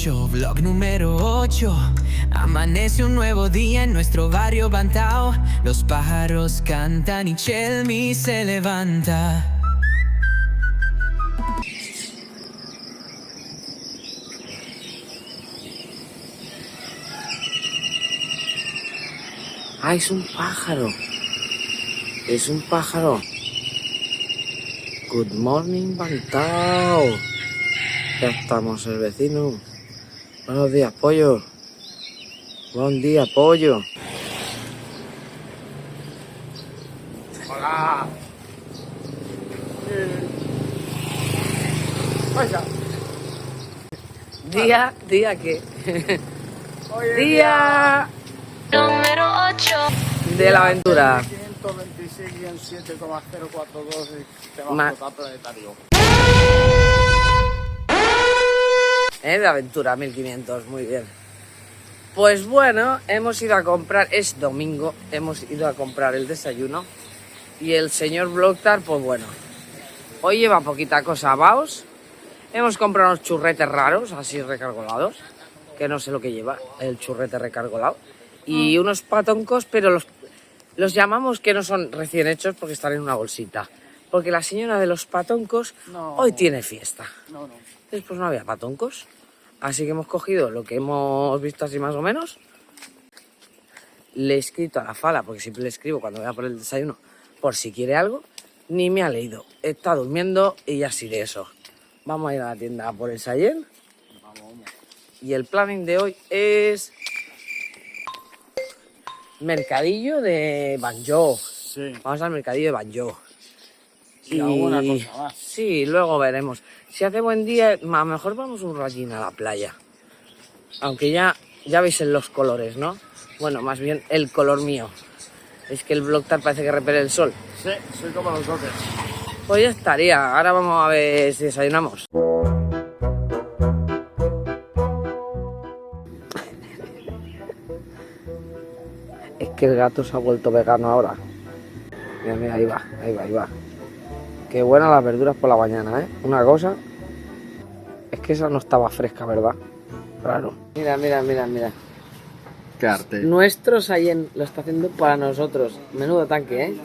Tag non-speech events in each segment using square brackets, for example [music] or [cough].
8, vlog número 8. Amanece un nuevo día en nuestro barrio Bantao. Los pájaros cantan y Chelmi se levanta. Ah, es un pájaro. Es un pájaro. Good morning, Bantao. Ya estamos, el vecino. Buenos días, pollo. Buen día, pollo. Hola. Vaya, Día, día qué. Día Número 8. de la aventura. 526 y en 7,042 del sistema Ma- total planetario. ¿Eh? De aventura 1500, muy bien. Pues bueno, hemos ido a comprar, es domingo, hemos ido a comprar el desayuno. Y el señor Blocktar, pues bueno, hoy lleva poquita cosa, vaos. Hemos comprado unos churretes raros, así recargolados, que no sé lo que lleva, el churrete recargolado. Y unos patoncos, pero los, los llamamos que no son recién hechos porque están en una bolsita. Porque la señora de los patoncos No. hoy tiene fiesta. No, no. Después no había patoncos. Así que hemos cogido lo que hemos visto así más o menos. Le he escrito a la fala, porque siempre le escribo cuando voy a por el desayuno, por si quiere algo. Ni me ha leído. Está durmiendo y ya sí de eso. Vamos a ir a la tienda a por el Sayen. Y el planning de hoy es... Mercadillo de Banjo. Sí. Vamos al mercadillo de Banjo. Y alguna cosa más. Sí, luego veremos. Si hace buen día, a lo mejor vamos un rayín a la playa. Aunque ya, ya veis en los colores, ¿no? Bueno, más bien el color mío. Es que el Blocktar parece que repele el sol. Sí, soy como los otros. Pues ya estaría. Ahora vamos a ver si desayunamos. Es que el gato se ha vuelto vegano ahora. Mira, mira, ahí va, ahí va, ahí va. Qué buenas las verduras por la mañana, ¿eh? Una cosa. Es que esa no estaba fresca, ¿verdad? Claro. Mira, mira, mira, mira. Qué arte. Nuestro Sayen lo está haciendo para nosotros. Menudo tanque, ¿eh?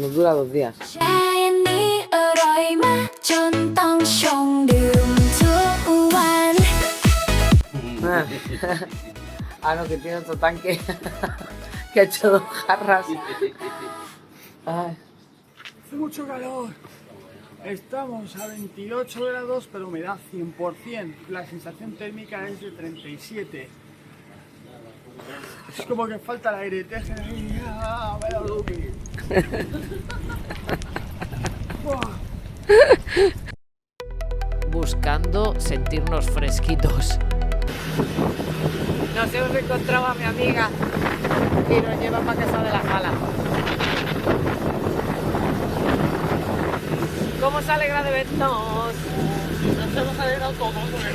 Nos dura dos días. Ah. [laughs] ah, no, que tiene otro tanque. [laughs] que ha hecho dos jarras. [laughs] Ay. Hace mucho calor. Estamos a 28 grados, pero humedad 100%. La sensación térmica es de 37. Es como que falta el aire. Te hacen ahí. ¡Ah, vaya Lupi! [laughs] Buah. buscando sentirnos fresquitos. Nos hemos encontrado a mi amiga y nos lleva para casa de la jala. ¿Cómo se alegra de vernos? Nos hemos alegrado todos, ¿eh?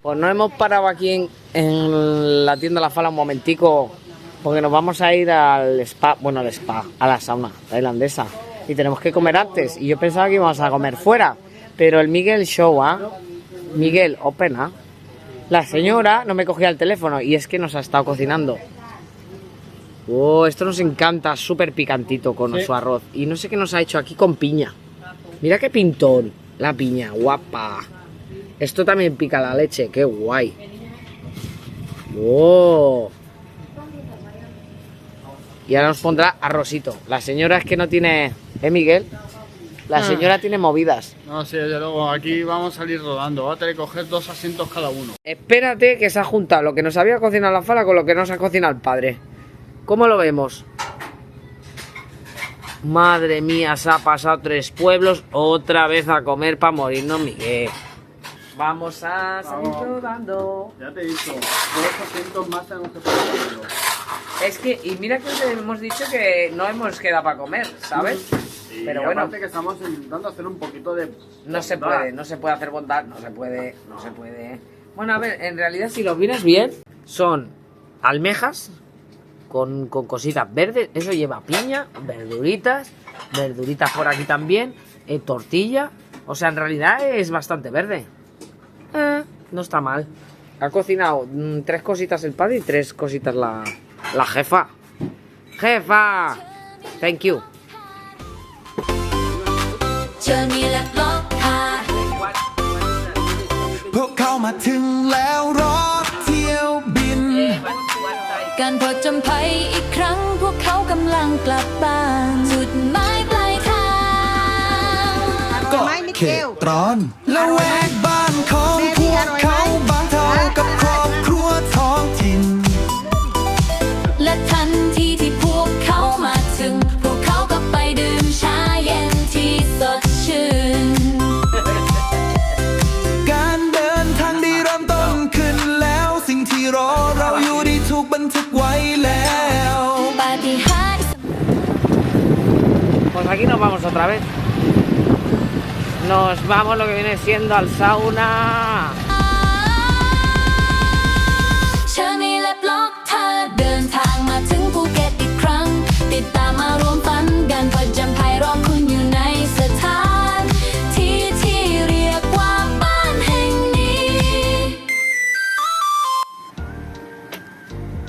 Pues no hemos parado aquí en, la tienda La Fala un momentico porque nos vamos a ir al spa, bueno al spa, a la sauna tailandesa y tenemos que comer antes y yo pensaba que íbamos a comer fuera, pero el Miguel Show, ¿ah? Miguel, opena. La señora no me cogía el teléfono y es que nos ha estado cocinando. Oh, esto nos encanta, súper picantito con Sí. su arroz. Y no sé qué nos ha hecho aquí con piña. Mira qué pintón, la piña, guapa. Esto también pica la leche, qué guay. ¡Wow! Y ahora nos pondrá arrosito. La señora es que no tiene. ¿Eh, Miguel? La señora tiene movidas. No, sí, desde luego, aquí vamos a salir rodando. Va a tener que coger dos asientos cada uno. Espérate que se ha juntado lo que nos había cocinado la fala con lo que nos ha cocinado el padre. ¿Cómo lo vemos? Madre mía, se ha pasado tres pueblos otra vez a comer para morirnos, Miguel. Vamos a salir Vamos. rodando. Ya te he dicho, dos asientos más tenemos que ponerlo. Es que, y mira que te hemos dicho que no hemos quedado para comer, ¿sabes? Pero y bueno, aparte que estamos intentando hacer un poquito de... no se puede, no se puede hacer bondad, no se puede, no se puede. Bueno, a ver, en realidad si lo miras bien, son almejas con, con cositas verdes. Eso lleva piña, verduritas, verduritas por aquí también, eh, tortilla. O sea, en realidad es bastante verde. Eh, no está mal. Ha cocinado mm, tres cositas el padre y tres cositas la, la jefa. ¡Jefa! Thank you. เชิญมีและล็อกค่ะพวกเขามาถึงแล้วรอเที่ยวบิน การผจญภัยอีกครั้ง พวกเขากำลังกลับบ้านจุดหมายปลายทางก็เขตร้อน และแวกบ้านของพวกเขาบาง vamos otra vez. Nos vamos lo que viene siendo al sauna.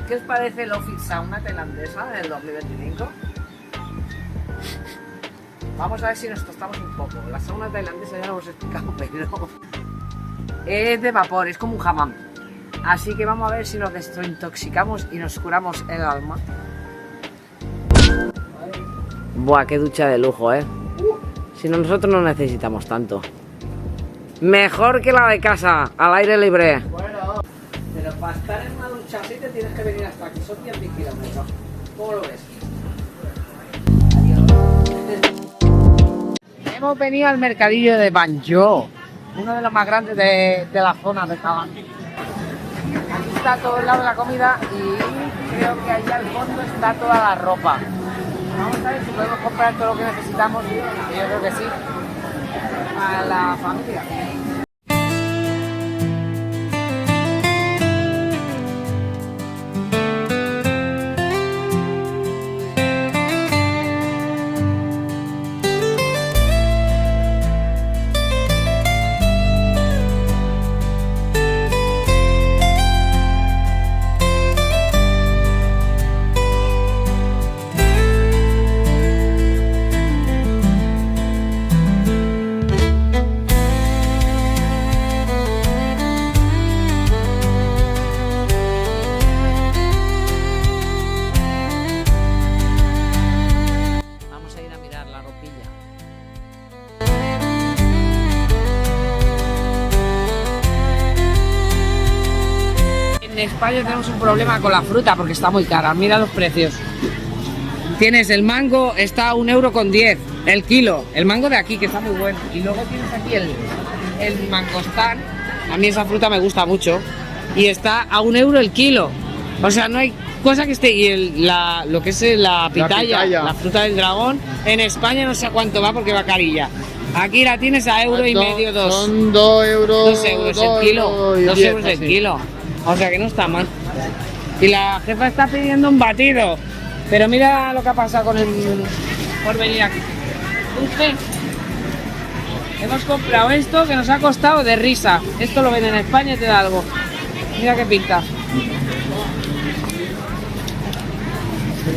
¿Qué os parece el Office Sauna tailandesa del 2025? Vamos a ver si nos tostamos un poco. La sauna tailandesa ya lo hemos explicado, [laughs] pero es de vapor, es como un hammam. Así que vamos a ver si nos desintoxicamos y nos curamos el alma. Buah, qué ducha de lujo, ¿eh? Si no, nosotros no necesitamos tanto. Mejor que la de casa, al aire libre. Pero para estar en una ducha así te tienes que venir hasta aquí, son 10 kilómetros. ¿Cómo lo ves? Hemos venido al mercadillo de Banjo, uno de los más grandes de, de la zona de Cabán. Aquí está todo el lado de la comida y creo que ahí al fondo está toda la ropa. Vamos a ver si podemos comprar todo lo que necesitamos, yo creo que sí, a la familia. Problema con la fruta porque está muy cara. Mira los precios. Tienes el mango, está a un euro con 10 el kilo. El mango de aquí, que está muy bueno. Y luego tienes aquí el, el mangostán. A mí esa fruta me gusta mucho. Y está a un euro el kilo. O sea, no hay cosa que esté. Y el- la, lo que es la pitaya, pitaya. la fruta del dragón, en España no sé a cuánto va porque va carilla. Aquí la tienes a euro y medio, dos. Son 2 euros. Dos euros dos el kilo. euros Dos diez, euros el así. kilo. O sea que no está mal. Y la jefa está pidiendo un batido. Pero mira lo que ha pasado con el. por venir aquí. Usted. Hemos comprado esto que nos ha costado de risa. Esto lo ven en España y te da algo. Mira qué pinta.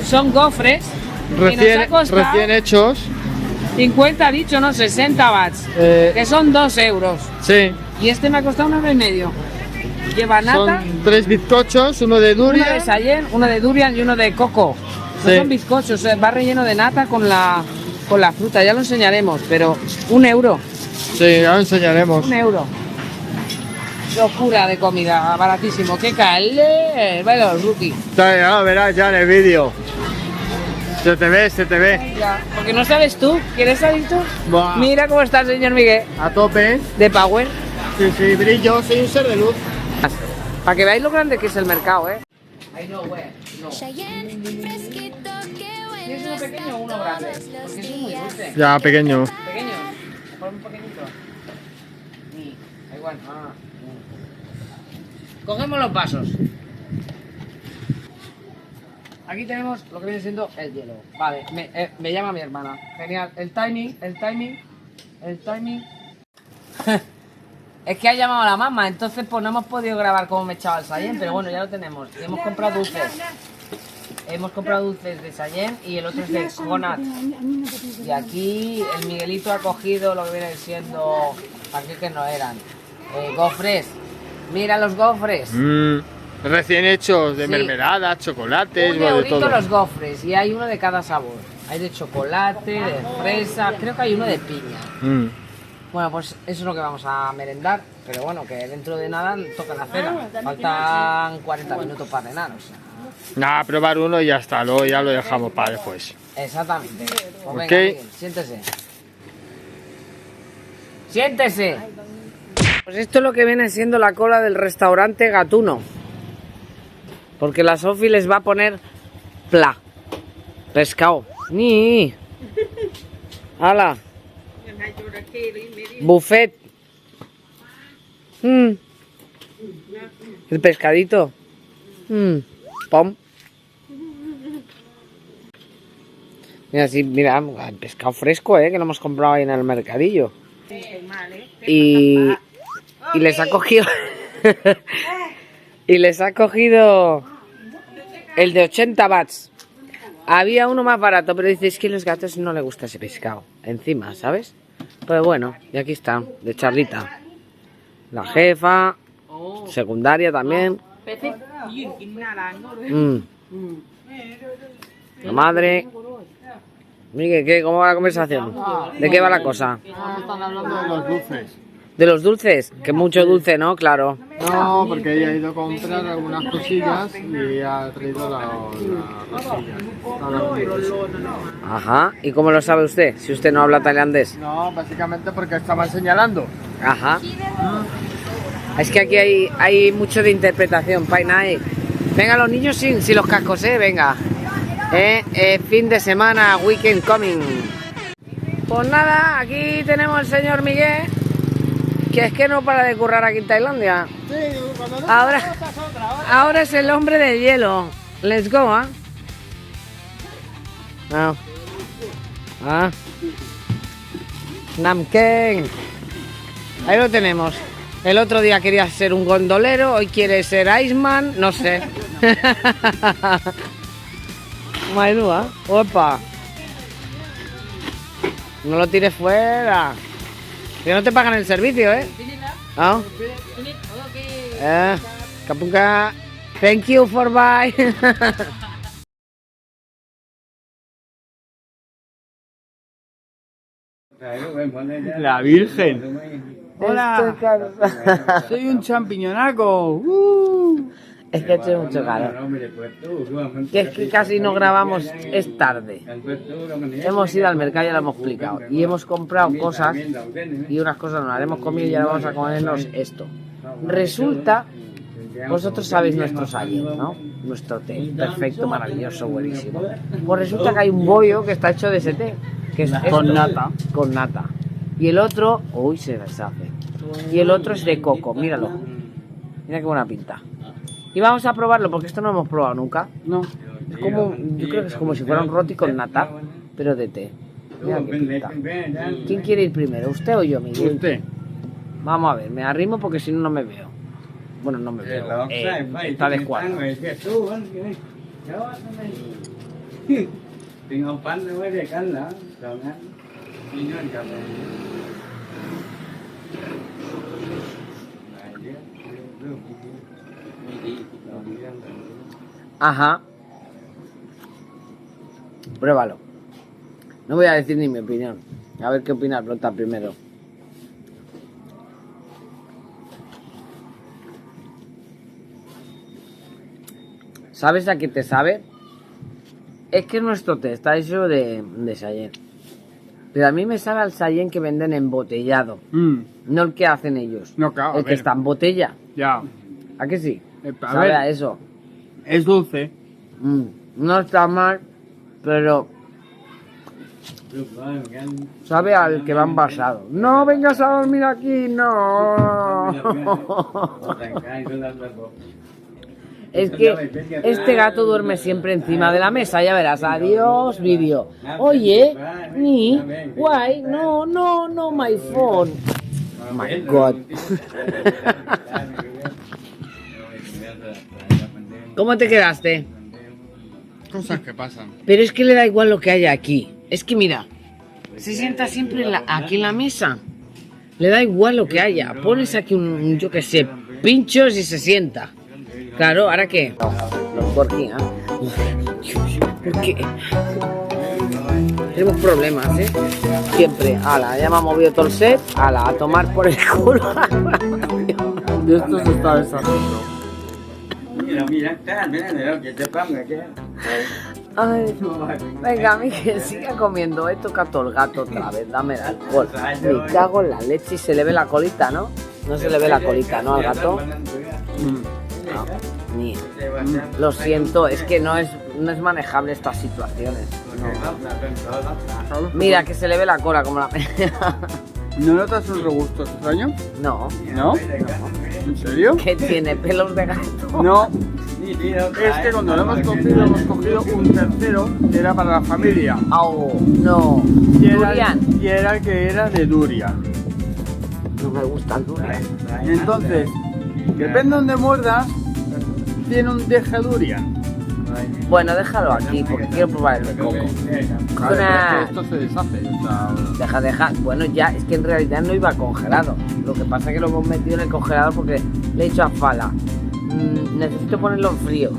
Son gofres. nos Recién, ha recién hechos. 50 ha dicho, no, 60 watts. Eh, Que son 2 euros. sí. Y este me ha costado un euro y medio. Lleva nata, Son tres bizcochos, uno de uno durian. de Sayen, uno de durian y uno de coco. No Sí. son bizcochos, va relleno de nata con la, con la fruta, ya lo enseñaremos, pero un euro, Sí, ahora enseñaremos. un euro. Locura de comida, baratísimo. ¡Qué calé! Bueno, rookie. Ya, ya lo verás ya en el vídeo. Se te ve, se te ve. Ya, Porque no sabes tú, ¿quieres salir tú? Buah. Mira cómo está el señor Miguel, A tope. de Power. Sí, sí, brillo, soy un ser de luz. Para que veáis lo grande que es el mercado, ¿eh? I know where, no. Cheyenne, fresquito, qué bueno ¿Tienes uno pequeño o uno grande? Porque es muy dulce. Ya, pequeño. Pequeño. Pon un pequeñito. Ni, da igual. Ah. Cogemos los vasos. aquí tenemos lo que viene siendo el hielo. Vale, me, eh, me llama mi hermana. Genial. El timing, el timing, el timing. [laughs] es que ha llamado a la mamá, entonces pues no hemos podido grabar cómo me echaba el Sayen, pero bueno, ya lo tenemos. Y hemos comprado dulces. Hemos comprado dulces de Sayen y el otro es de Conat. Y aquí el Miguelito ha cogido lo que viene siendo. Aquí que no eran. eh, gofres. Mira los gofres. Mm, recién hechos de Sí. mermelada, chocolates, Un de todo. los gofres y hay uno de cada sabor. Hay de chocolate, de fresa, creo que hay uno de piña. Mm. Bueno, pues eso es lo que vamos a merendar, pero bueno, que dentro de nada toca la cena. Faltan 40 minutos para cenar, o sea. Nada, probar uno y ya está, luego ya lo dejamos para después. Exactamente. Pues venga, Ok. Miguel, siéntese. Siéntese. Pues esto es lo que viene siendo la cola del restaurante Gatuno. Porque la Sofi les va a poner pla. Pescado. Ni. Ala. Buffet. Mm. El pescadito. Mm. Pom. Mira, sí, mira, el pescado fresco, ¿eh? Que lo hemos comprado ahí en el mercadillo. Y, y les ha cogido... [laughs] y les ha cogido el de 80 bats. Había uno más barato, pero dice, es que a los gatos no les gusta ese pescado. Encima, ¿sabes? Pues bueno, y aquí está, de charlita. La jefa, secundaria también. Mm. La madre. Miguel, ¿qué, ¿cómo va la conversación? ¿De qué va la cosa? están hablando de los dulces. De los dulces, que mucho dulce, ¿no? Claro. No, porque ella ha ido a comprar algunas cosillas y ha traído la, la. Ajá. ¿Y cómo lo sabe usted? Si usted no habla tailandés. No, básicamente porque estaban señalando. Ajá. Es que aquí hay, hay mucho de interpretación, Painai. Venga, los niños sin, sin los cascos, ¿eh? Venga. Eh, eh, fin de semana, weekend coming. Pues nada, aquí tenemos al señor Miguel, que es que no para de currar aquí en Tailandia. Ahora, ahora es el hombre del hielo. Let's go, ¿ah? Ah. Ah. Namken. Ahí lo tenemos. El otro día quería ser un gondolero, hoy quiere ser Iceman, no sé. [laughs] Mailúa, opa. No lo tires fuera. Que no te pagan el servicio, ¿eh? ¿Ah? Eh, Kapunka, thank you for bye. [laughs] La Virgen. Hola, soy un champiñonaco. Uh. Es que hace mucho calor. Que es que casi no grabamos, es tarde. Hemos ido al mercado, ya lo hemos explicado. Y hemos comprado cosas y unas cosas nos las hemos comido y ahora vamos a comernos esto. Resulta, vosotros sabéis nuestro salle, ¿no? Nuestro té, perfecto, maravilloso, buenísimo. Pues resulta que hay un bollo que está hecho de ese té, que es Con nata. Con nata. Y el otro, uy, se deshace. Y el otro es de coco, míralo. Mira qué buena pinta. Y vamos a probarlo porque esto no lo hemos probado nunca. No. Es como, yo creo que es como si fuera un roti con nata, pero de té. Mira. ¿Quién quiere ir primero, usted o yo, Miguel? Usted. Vamos a ver, me arrimo porque si no, no me veo. Bueno, no me veo. Eh, está de cuadro. Tiếng ông bánh nó Ajá. Pruébalo. No voy a decir ni mi opinión. A ver qué opina Plota primero. ¿Sabes a qué te sabe? Es que nuestro té está hecho de, de Sayen. Pero a mí me sabe al Sayen que venden embotellado. Mm, No el que hacen ellos. No, claro, El que está en botella. ya. ¿A que sí? Eh, a sabe ver. a eso. Es dulce. Mm, no está mal, pero sabe al que va envasado. No vengas a dormir aquí, no. [laughs] Es que este gato duerme siempre encima de la mesa, ya verás. Adiós, vídeo. Oye, ni, guay, no, no, no, my phone. Oh my god. [laughs] ¿Cómo te quedaste? Cosas que pasan. Pero es que le da igual lo que haya aquí. Es que mira, se sienta siempre en la- aquí en la mesa. Le da igual lo que haya. Pones aquí un, yo qué sé, pinchos y se sienta. Claro, ¿ahora qué? Los corky, ¿eh? ¿Por qué? Tenemos problemas, ¿eh? Siempre. Ala, ya me ha movido todo el set. Ala, a tomar por el culo. [laughs] Y esto se está deshaciendo. Mira, mira, está, mira, mira, que te ponga, que. Ay, [laughs] venga, Miguel, siga comiendo. He tocado el gato otra vez. Dame el alcohol. Me cago en la leche y se le ve la colita, ¿no? No se le ve la colita, ¿no? Al gato. No, ni. Lo siento, es que no es, no es manejable estas situaciones. Mira, que se le ve la cola como la... [laughs] ¿No notas un regusto extraño? No, ¿No? ¿En serio? que tiene pelos de gato. No. [laughs] Es que cuando lo hemos cogido, hemos cogido un tercero que era para la familia. Au, no. Y era, Durian. y era el que era de durian. No me gusta el durian. Y entonces, depende de donde muerdas, tiene un deje durian. Bueno, déjalo aquí porque quiero probar el de coco. Claro, pero Una- es que esto se deshace. sea, Deja, deja. Bueno, ya, es que en realidad no iba congelado. Lo que pasa es que lo hemos metido en el congelador porque le he hecho a Fala. Necesito ponerlo en frío.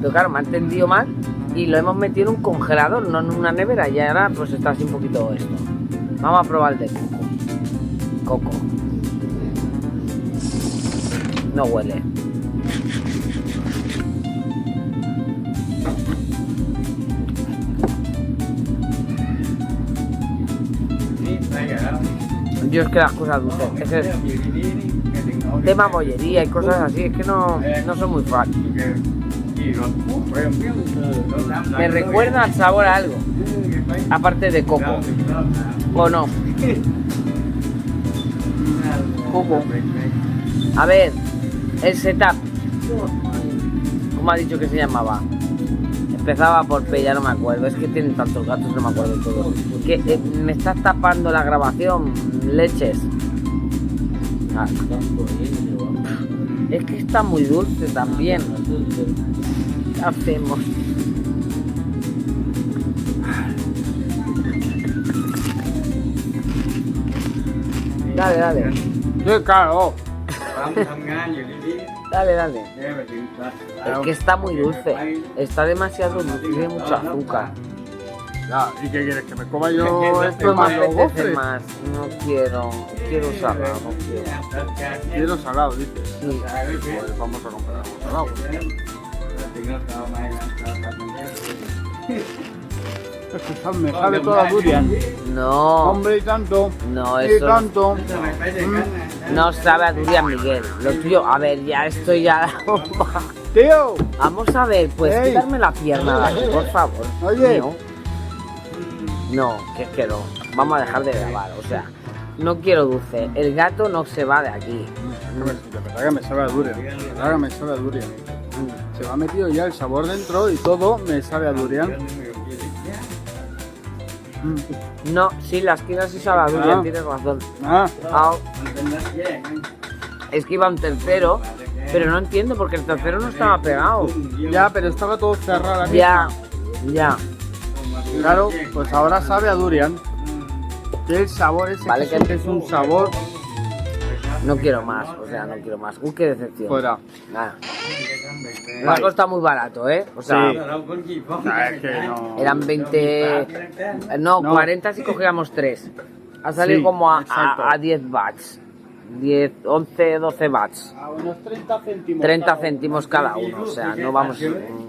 Pero claro, me ha entendido mal y lo hemos metido en un congelador, no en una nevera. Y ahora pues está así un poquito esto. Vamos a probar el de coco. Coco. No huele. Yo es que las cosas dulces. Es tema bollería y cosas así, es que no, no son muy fan. Me recuerda al sabor a algo, aparte de coco. ¿O no? Coco. A ver, el setup. ¿Cómo ha dicho que se llamaba? Empezaba por P, ya no me acuerdo. Es que tienen tantos gatos, no me acuerdo todo. Que eh, me estás tapando la grabación, leches. Es que está muy dulce también. ¿Qué hacemos? Dale, dale. ¡Qué caro! Dale, dale. Es que está muy dulce. Está demasiado dulce, tiene mucho azúcar. Ya, ¿y qué quieres? ¿Que me coma yo [laughs] esto más los apetece gofres? más. No quiero. Quiero salado, no quiero. Quiero salado, dices. Sí. Pues vamos a comprar algo salado. Es que sa- me sabe toda durian. No, Hombre, y tanto. no, Y eso tanto. no sabe a durian, Miguel. Lo tuyo, a ver, ya estoy ya. [laughs] ¡Tío! Vamos a ver, pues quitarme la pierna por favor. Oye. No que es que no. Vamos a dejar de grabar, o sea, no quiero dulce. El gato no se va de aquí. Verdad que me sabe a durian. De verdad que me sabe a durian. Se me ha metido ya el sabor dentro y todo me sabe a durian. No, sí, la esquina sí sabe a durian, Ah. tienes razón. Ah, Ah, es que iba un tercero, pero no entiendo porque el tercero no estaba pegado. ya, pero estaba todo cerrado la Ya, ya. Claro, pues ahora sabe a durian. Que el sabor ese Vale, que que- es un sabor No quiero más, o sea, no quiero más. Uy, qué decepción. fuera. Nada. Me ha costado muy barato, ¿eh? O sea, Sí. Es que no. eran 20. No, No. 40 si cogíamos 3. Ha salido Sí, como a, a, a 10 bats. 10, 11, 12 bats. A unos 30 céntimos. 30 céntimos cada uno. O sea, no vamos.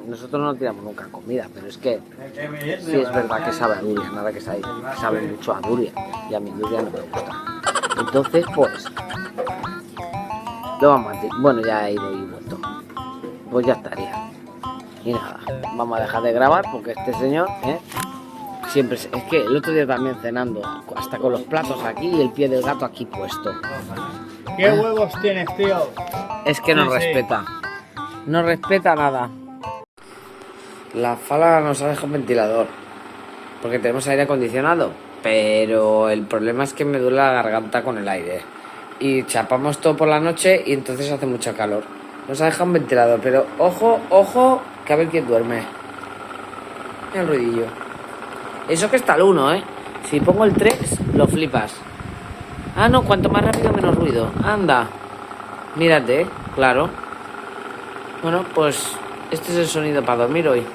Nosotros no tiramos nunca comida, pero es que sí es verdad que sabe a durian, nada que sabe, sabe mucho a durian. Y a mí durian no me gusta. Entonces, pues. Lo vamos a ti- Bueno, ya he ido y vuelto. Pues ya estaría. Y nada, vamos a dejar de grabar porque este señor, ¿eh? Siempre, es que el otro día también cenando, hasta con los platos aquí y el pie del gato aquí puesto. ¿Qué huevos tienes, tío? Es que no Sí, sí. respeta. No respeta nada. La fala nos ha dejado un ventilador. Porque tenemos aire acondicionado. Pero el problema es que me duele la garganta con el aire. Y chapamos todo por la noche y entonces hace mucho calor. Nos ha dejado un ventilador. Pero ojo, ojo, que a ver quién duerme. Mira el ruidillo. Eso que está el 1, ¿eh? Si pongo el 3, lo flipas. Ah, no, cuanto más rápido, menos ruido. Anda. Mírate, claro. Bueno, pues este es el sonido para dormir hoy.